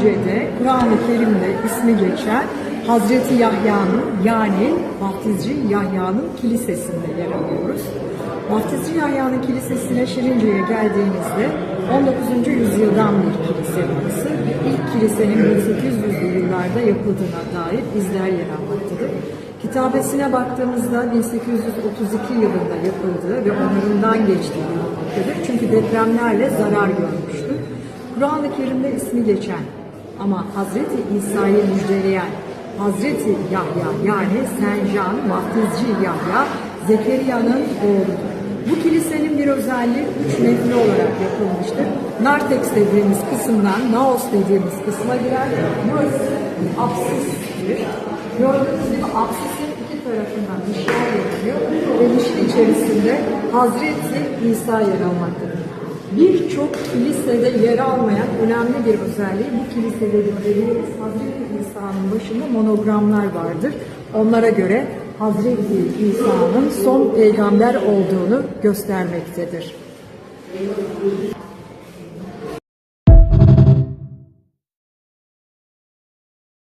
Şirince'de Kur'an-ı Kerim'de ismi geçen Hazreti Yahya'nın yani Vaftizci Yahya'nın kilisesinde yer alıyoruz. Vaftizci Yahya'nın kilisesine Şirince'ye geldiğinizde 19. yüzyıldan bir kilise burası. İlk kilisenin 1800'lü yıllarda yapıldığına dair izler yer almaktadır. Kitabesine baktığımızda 1832 yılında yapıldığı ve onarımdan geçtiği görülmektedir. Çünkü depremlerle zarar görmüştür. Kur'an-ı Kerim'de ismi geçen ama Hazreti İsa'yı müjdeleyen Hazreti Yahya yani Sencan Vaftizci Yahya Zekeriya'nın oğludur. Bu kilisenin bir özelliği üç nefli olarak yapılmıştır. Nartex dediğimiz kısımdan Naos dediğimiz kısma girer. Burası apsistir. Gördüğünüz gibi apsisin iki tarafından dişler yapılıyor ve dişin içerisinde Hazreti İsa yer almaktadır. Birçok kilisede yer almayan önemli bir özelliği bu kilisede görüyoruz. Hazreti İsa'nın başında monogramlar vardır. Onlara göre Hazreti İsa'nın son peygamber olduğunu göstermektedir.